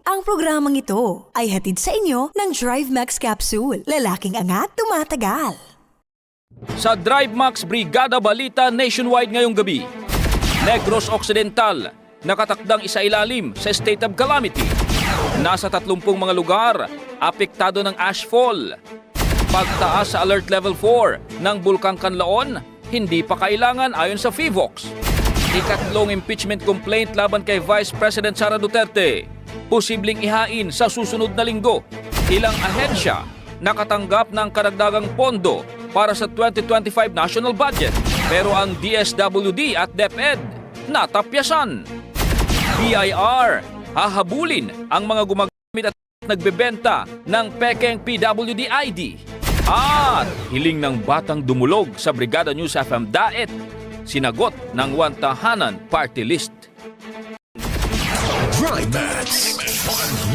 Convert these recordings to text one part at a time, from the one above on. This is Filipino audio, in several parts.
Ang programang ito ay hatid sa inyo ng Drive Max Capsule. Lalaking angat, tumatagal. Sa Drive Max Brigada Balita nationwide ngayong gabi, Negros Occidental, nakatakdang isa ilalim sa state of calamity. Nasa 30 mga lugar, apektado ng ashfall. Pagtaas sa alert level 4 ng Bulkang Kanlaon, hindi pa kailangan ayon sa FIVOX. Ikatlong impeachment complaint laban kay Vice President Sara Duterte. Posibleng ihain sa susunod na linggo. Ilang ahensya nakatanggap ng karagdagang pondo para sa 2025 national budget. Pero ang DSWD at DepEd natapyasan. BIR hahabulin ang mga gumagamit at nagbebenta ng pekeng PWD ID. At hiling ng batang dumulog sa Brigada News FM Daet, sinagot ng Wantahanan Party List. Drive Max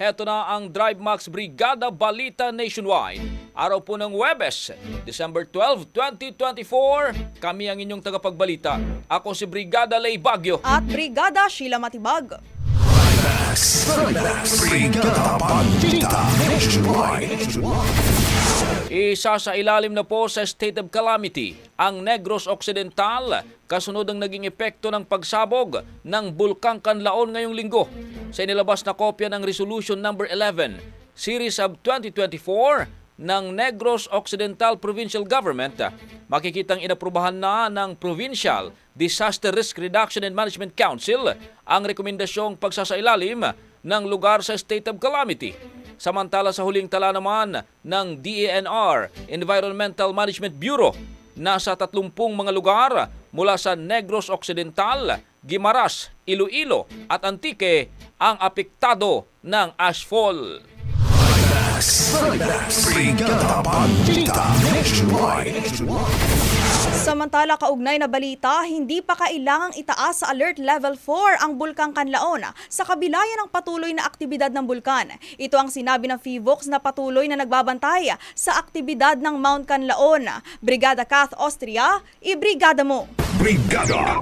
heto na ang Drive Max Brigada Balita Nationwide. Araw po ng Webes, December 12, 2024. Kami ang inyong tagapagbalita. Ako si Brigada Lay Bagyo. at Brigada Sheila Matibag. Brigada Balita Nationwide. Isa sa ilalim na po sa state of calamity ang Negros Occidental kasunod ang naging epekto ng pagsabog ng Bulkang Kanlaon ngayong linggo. Sa inilabas na kopya ng Resolution Number 11, Series of 2024 ng Negros Occidental Provincial Government, makikitang inaprubahan na ng Provincial Disaster Risk Reduction and Management Council ang rekomendasyong pagsasailalim ng lugar sa state of calamity. Samantala sa huling tala naman ng DENR, Environmental Management Bureau, nasa 30 mga lugar mula sa Negros Occidental, Gimaras, Iloilo at Antique ang apektado ng ashfall. Brigada Balita Nationwide. Samantala kaugnay na balita, hindi pa kailangang itaas sa alert level 4 ang Bulkang Kanlaon sa kabila yan ng patuloy na aktibidad ng bulkan. Ito ang sinabi ng FIVOX na patuloy na nagbabantay sa aktibidad ng Mount Kanlaon. Brigada Kath Austria, ibrigada mo! Brigada.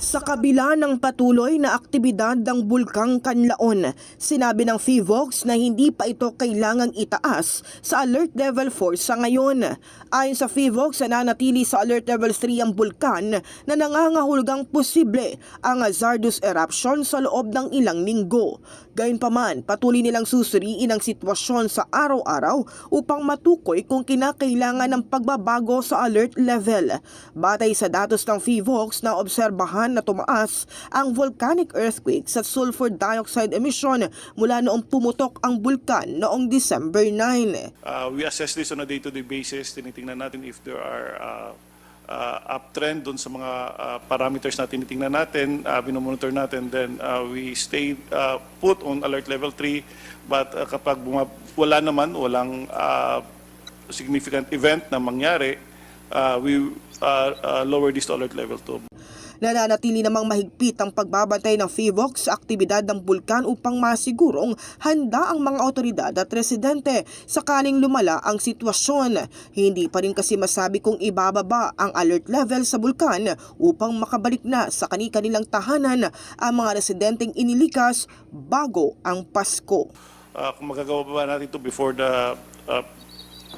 Sa kabila ng patuloy na aktibidad ng Bulkang Kanlaon, sinabi ng FIVOX na hindi pa ito kailangang itaas sa Alert Level 4 sa ngayon. Ayon sa FIVOX, nananatili sa Alert Level 3 ang bulkan na nangangahulugang posible ang hazardous eruption sa loob ng ilang linggo. Gayunpaman, patuloy nilang susuriin ang sitwasyon sa araw-araw upang matukoy kung kinakailangan ng pagbabago sa alert level. Batay sa datos ng FIVOX na obserbahan na tumaas ang volcanic earthquakes at sulfur dioxide emission mula noong pumutok ang bulkan noong December 9. Uh, we assess this on a day-to-day basis. Tinitingnan natin if there are uh, uh, uptrend doon sa mga uh, parameters na tinitingnan natin, uh, binomonitor natin, then uh, we stay uh, put on alert level 3. But uh, kapag buma- wala naman, walang uh, significant event na mangyari, uh, we uh, uh, lower this to alert level 2. Nananatili namang mahigpit ang pagbabantay ng FIVOX sa aktibidad ng bulkan upang masigurong handa ang mga otoridad at residente sakaling lumala ang sitwasyon. Hindi pa rin kasi masabi kung ibababa ang alert level sa bulkan upang makabalik na sa kani-kanilang tahanan ang mga residenteng inilikas bago ang Pasko. Uh, kung magagawa ba natin ito before the uh,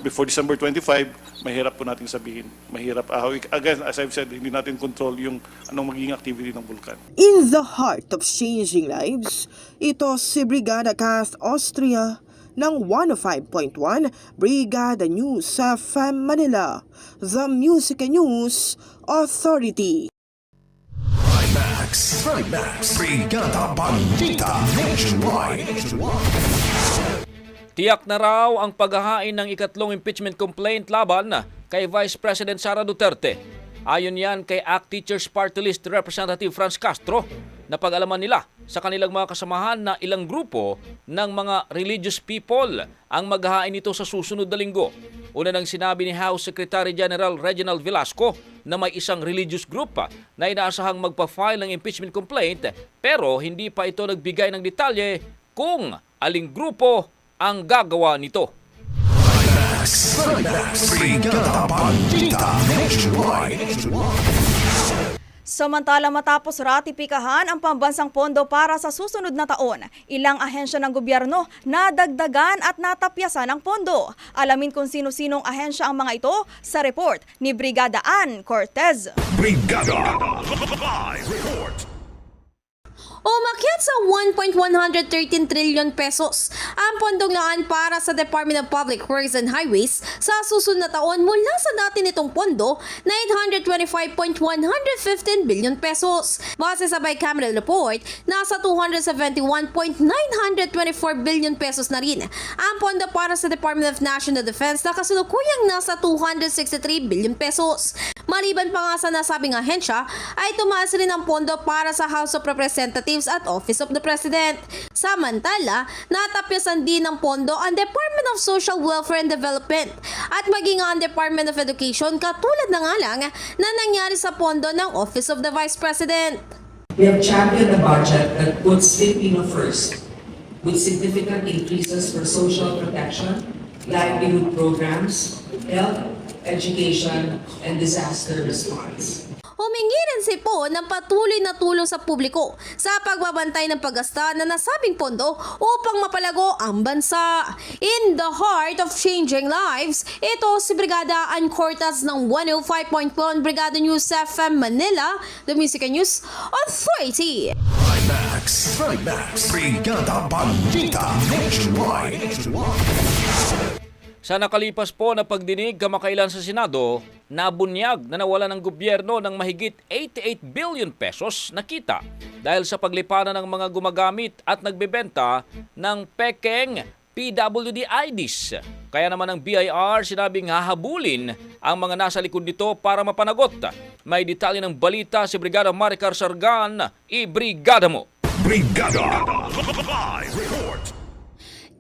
before December 25, mahirap po natin sabihin. Mahirap. Uh, we- again, as I've said, hindi natin control yung anong magiging activity ng vulkan. In the heart of changing lives, ito si Brigada Cast Austria ng 105.1 Brigada News sa FM Manila, The Music and News Authority. Max, Max, Brigada Balita Nationwide. Tiyak na raw ang paghahain ng ikatlong impeachment complaint laban kay Vice President Sara Duterte. Ayon yan kay ACT Teachers Party List Representative Franz Castro na pag-alaman nila sa kanilang mga kasamahan na ilang grupo ng mga religious people ang maghahain nito sa susunod na linggo. Una nang sinabi ni House Secretary General Reginald Velasco na may isang religious group na inaasahang magpa-file ng impeachment complaint pero hindi pa ito nagbigay ng detalye kung aling grupo ang gagawa nito. Max, Max, Brigada Balita Nationwide. Samantala matapos ratipikahan ang pambansang pondo para sa susunod na taon, ilang ahensya ng gobyerno nadagdagan at natapyasan ang pondo. Alamin kung sino-sinong ahensya ang mga ito sa report ni Brigada Ann Cortez. Brigada Live Report. Umakyat sa 1.113 trillion pesos ang pondong laan para sa Department of Public Works and Highways sa susunod na taon mula sa dati nitong pondo na 825.115 billion pesos. Base sa bicameral report, nasa 271.924 billion pesos na rin ang pondo para sa Department of National Defense na kasulukuyang nasa 263 billion pesos. Maliban pa nga sa nasabing ahensya, ay tumaas rin ang pondo para sa House of Representatives at Office of the President. Samantala, natapyasan din ng pondo ang Department of Social Welfare and Development at maging ang Department of Education katulad na nga lang na nangyari sa pondo ng Office of the Vice President. We have championed a budget that puts Filipino first, with significant increases for social protection, livelihood programs, health, education, and disaster response. Humingi rin si Po ng patuloy na tulong sa publiko sa pagbabantay ng paggasta na nasabing pondo upang mapalago ang bansa. In the heart of changing lives, ito si Brigada Ann Cortas ng 105.1 Brigada News FM Manila, the Music and News Authority. Max, Max, Brigada Balita Nationwide. Sa nakalipas po na pagdinig kamakailan sa Senado, nabunyag na nawala ng gobyerno ng mahigit 88 billion pesos na kita dahil sa paglipanan ng mga gumagamit at nagbebenta ng pekeng PWD IDs. Kaya naman ang BIR sinabing hahabulin ang mga nasa likod nito para mapanagot. May detalye ng balita si Brigada Maricar Sargan, i-brigada mo! Brigada Live Report.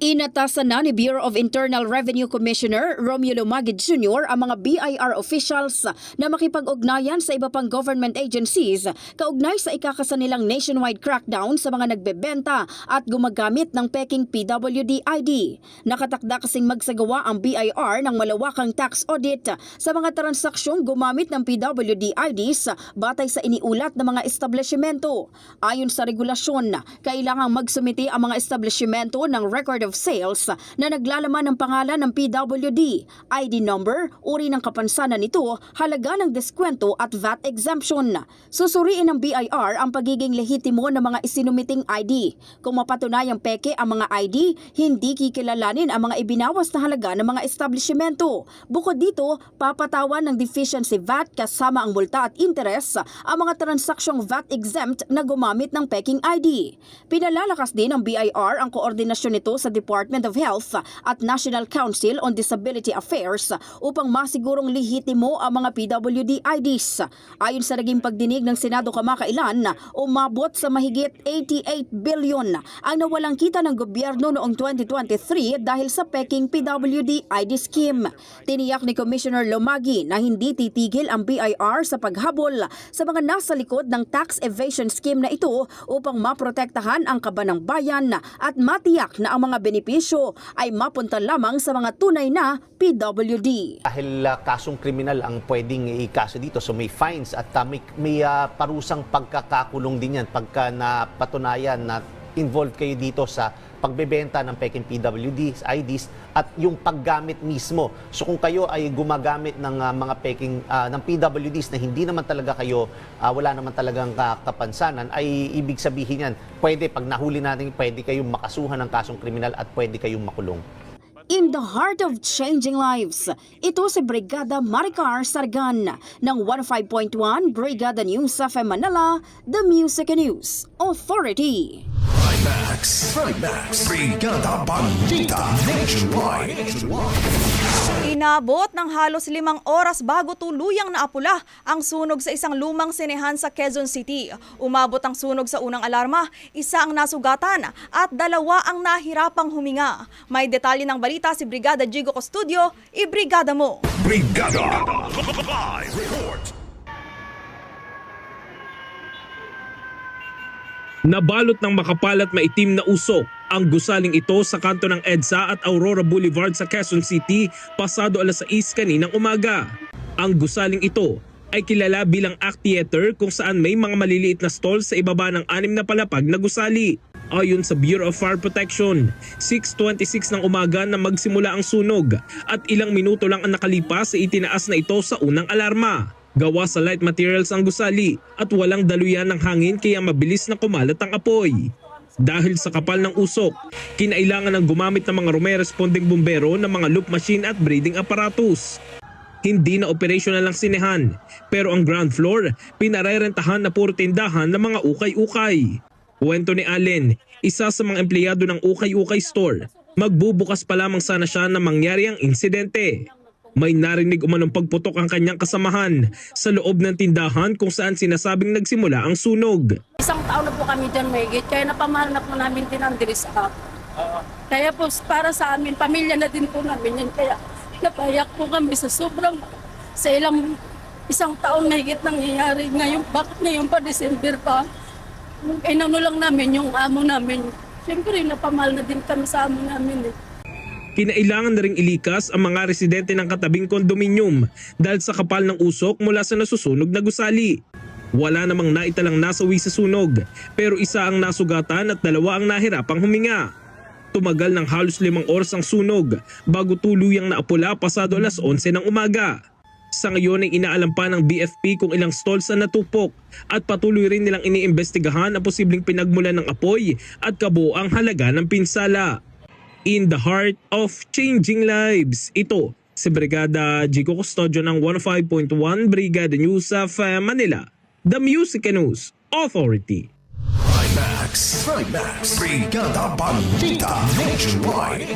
Inatasan na ni Bureau of Internal Revenue Commissioner Romulo Magid Jr. ang mga BIR officials na makipag-ugnayan sa iba pang government agencies kaugnay sa ikakasa nilang nationwide crackdown sa mga nagbebenta at gumagamit ng peking PWD ID. Nakatakda kasing magsagawa ang BIR ng malawakang tax audit sa mga transaksyong gumamit ng PWD IDs batay sa iniulat ng mga establishmento. Ayon sa regulasyon, kailangang magsumiti ang mga establishmento ng record of sales na naglalaman ng pangalan ng PWD, ID number, uri ng kapansanan nito, halaga ng deskwento at VAT exemption. Susuriin ng BIR ang pagiging lehitimo ng mga isinumiting ID. Kung mapatunayang peke ang mga ID, hindi kikilalanin ang mga ibinawas na halaga ng mga establishmento. Bukod dito, papatawan ng deficiency VAT kasama ang multa at interest ang mga transaksyong VAT exempt na gumamit ng peking ID. Pinalalakas din ng BIR ang koordinasyon nito sa Department of Health at National Council on Disability Affairs upang masigurong lehitimo ang mga PWD IDs. Ayon sa naging pagdinig ng Senado kamakailan, umabot sa mahigit 88 billion ang nawalang kita ng gobyerno noong 2023 dahil sa peking PWD ID scheme. Tiniyak ni Commissioner Lomagi na hindi titigil ang BIR sa paghabol sa mga nasa likod ng tax evasion scheme na ito upang maprotektahan ang kaba ng bayan at matiyak na ang mga benepisyo ay mapunta lamang sa mga tunay na PWD. Dahil ah, kasong kriminal ang pwedeng ikaso dito, so may fines at ah, may, may ah, parusang pagkakakulong din yan pagka napatunayan na involved kayo dito sa pagbebenta ng peking PWDs, IDs at yung paggamit mismo. So kung kayo ay gumagamit ng ah, mga peking ah, ng PWDs na hindi naman talaga kayo ah, wala naman talagang ka- kapansanan ay ibig sabihin yan, pwede pag nahuli natin pwede kayong makasuhan ng kasong kriminal at pwede kayong makulong. In the heart of changing lives, ito si Brigada Maricar Sargan ng 105.1 Brigada News sa Manila, The Music News Authority. Max, Max, Brigada Balita Nationwide. Inabot ng halos limang oras bago tuluyang naapula ang sunog sa isang lumang sinehan sa Quezon City. Umabot ang sunog sa unang alarma, isa ang nasugatan at dalawa ang nahirapang huminga. May detalye ng balita si Brigada Jigo Custodio, ibrigada mo! Brigada Live Report. Nabalot ng makapal at maitim na usok ang gusaling ito sa kanto ng EDSA at Aurora Boulevard sa Quezon City pasado alas 6 kaninang umaga. Ang gusaling ito ay kilala bilang act theater kung saan may mga maliliit na stall sa ibaba ng anim na palapag na gusali. Ayon sa Bureau of Fire Protection, 6.26 ng umaga na magsimula ang sunog at ilang minuto lang ang nakalipas sa itinaas na ito sa unang alarma. Gawa sa light materials ang gusali at walang daluyan ng hangin kaya mabilis na kumalat ang apoy. Dahil sa kapal ng usok, kinailangan ng gumamit ng mga rume-responding bumbero ng mga loop machine at breathing apparatus. Hindi na operational ang sinehan, pero ang ground floor, pinarerentahan na puro tindahan ng mga ukay-ukay. Kwento ni Allen, isa sa mga empleyado ng ukay-ukay store, magbubukas pa lamang sana siya na mangyari ang insidente. May narinig umanong pagputok ang kanyang kasamahan sa loob ng tindahan kung saan sinasabing nagsimula ang sunog. Isang taon na po kami dyan mahigit, kaya napamahal na po namin tinandiri sa app. Kaya po para sa amin, pamilya na din po namin yan. Kaya napayak po kami sa sobrang, sa ilang isang taon mahigit nangyayari. Ngayon, bakit ngayon pa, December pa? Inano lang namin yung amo namin. Siyempre, napamahal na din kami sa amo namin eh. Kinailangan na ring ilikas ang mga residente ng katabing kondominium dahil sa kapal ng usok mula sa nasusunog na gusali. Wala namang naitalang nasawi sa sunog pero isa ang nasugatan at dalawa ang nahirapang huminga. Tumagal ng halos limang oras ang sunog bago tuluyang naapula pasado alas 11 ng umaga. Sa ngayon ay inaalam pa ng BFP kung ilang stalls ang natupok at patuloy rin nilang iniimbestigahan ang posibleng pinagmulan ng apoy at kabuang halaga ng pinsala. In the heart of changing lives, ito si Brigada Jico Custodio ng 105.1 Brigada News of Manila, The Music News Authority. Max, Max, Brigada Balita Nationwide.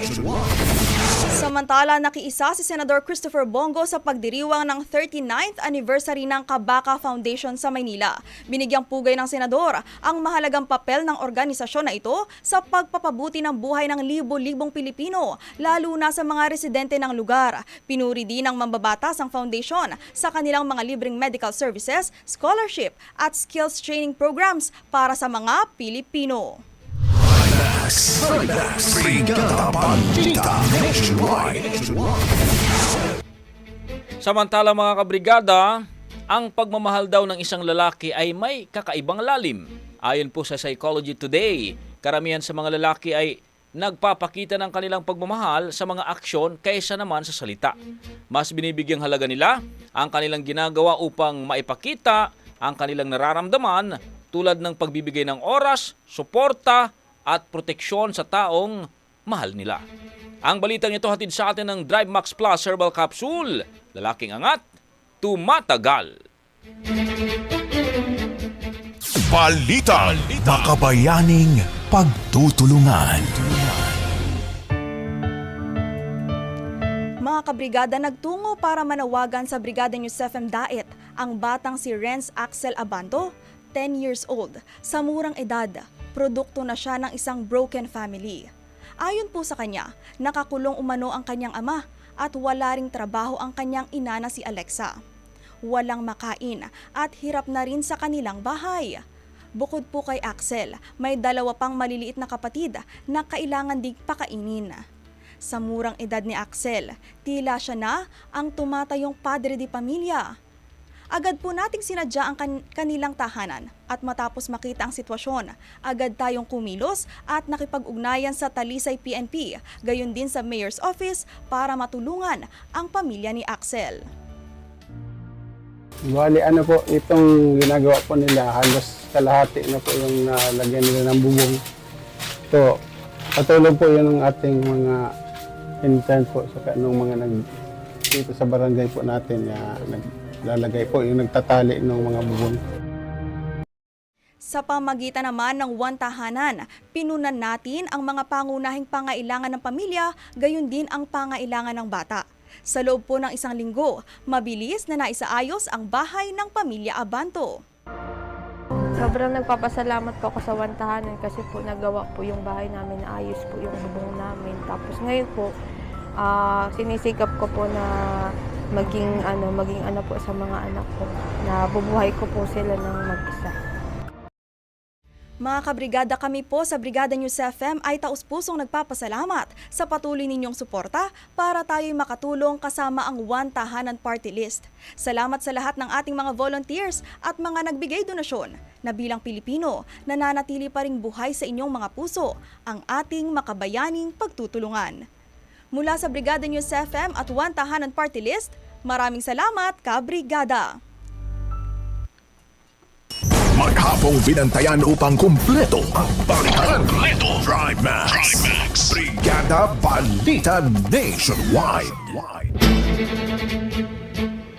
Samantala, nakiisa si Senador Christopher Bongo sa pagdiriwang ng 39th anniversary ng Kabaka Foundation sa Maynila. Binigyang pugay ng senador ang mahalagang papel ng organisasyon na ito sa pagpapabuti ng buhay ng libo-libong Pilipino, lalo na sa mga residente ng lugar. Pinuri din ng mambabatas ang foundation sa kanilang mga libreng medical services, scholarship at skills training programs para sa mga Pilipino. Max. Samantala mga kabrigada, ang pagmamahal daw ng isang lalaki ay may kakaibang lalim. Ayon po sa Psychology Today, karamihan sa mga lalaki ay nagpapakita ng kanilang pagmamahal sa mga aksyon kaysa naman sa salita. Mas binibigyang halaga nila ang kanilang ginagawa upang maipakita ang kanilang nararamdaman tulad ng pagbibigay ng oras, suporta at proteksyon sa taong mahal nila. Ang balitang ito hatid sa atin ng Drive Max Plus Herbal Capsule. Lalaking angat, tumatagal. Balita. Makabayaning pagtutulungan. kabrigada nagtungo para manawagan sa Brigada News FM Daet ang batang si Renz Axel Abanto, 10 years old, sa murang edad. Produkto na siya ng isang broken family. Ayon po sa kanya, nakakulong umano ang kanyang ama at wala ring trabaho ang kanyang ina na si Alexa. Walang makain at hirap na rin sa kanilang bahay. Bukod po kay Axel, may dalawa pang maliliit na kapatid na kailangan ding pakainin. Sa murang edad ni Axel, tila siya na ang tumatayong padre di pamilya. Agad po nating sinadya ang kan- kanilang tahanan at matapos makita ang sitwasyon, agad tayong kumilos at nakipag-ugnayan sa Talisay PNP, gayon din sa Mayor's Office para matulungan ang pamilya ni Axel. Bali, ano po, itong ginagawa po nila, halos kalahati na po yung nalagyan nila ng bubong. Ito, patulong po yun ng ating mga intern po sa kanong mga nag dito sa barangay po natin na naglalagay po yung nagtatali ng mga bubong. Sa pamagitan naman ng one tahanan, pinunan natin ang mga pangunahing pangailangan ng pamilya, gayon din ang pangailangan ng bata. Sa loob po ng isang linggo, mabilis na naisaayos ang bahay ng pamilya Abanto. Sobrang nagpapasalamat po ako sa Wantahanan kasi po nagawa po yung bahay namin, ayos po yung bubong namin. Tapos ngayon po, ah, sinisikap ko po na maging ano, maging ano po sa mga anak ko, na bubuhay ko po sila ng mag-isa. Mga kabrigada kami po sa Brigada News FM ay taus-pusong nagpapasalamat sa patuloy ninyong suporta para tayo'y makatulong kasama ang One Tahanan Party List. Salamat sa lahat ng ating mga volunteers at mga nagbigay donasyon na bilang Pilipino nananatili pa ring buhay sa inyong mga puso ang ating makabayaning pagtutulungan. Mula sa Brigada News FM at One Tahanan Party List, maraming salamat, kabrigada! Maghapong binantayan upang kumpleto ang balitan. Kumpleto. Drive Max. Brigada Balita Nationwide.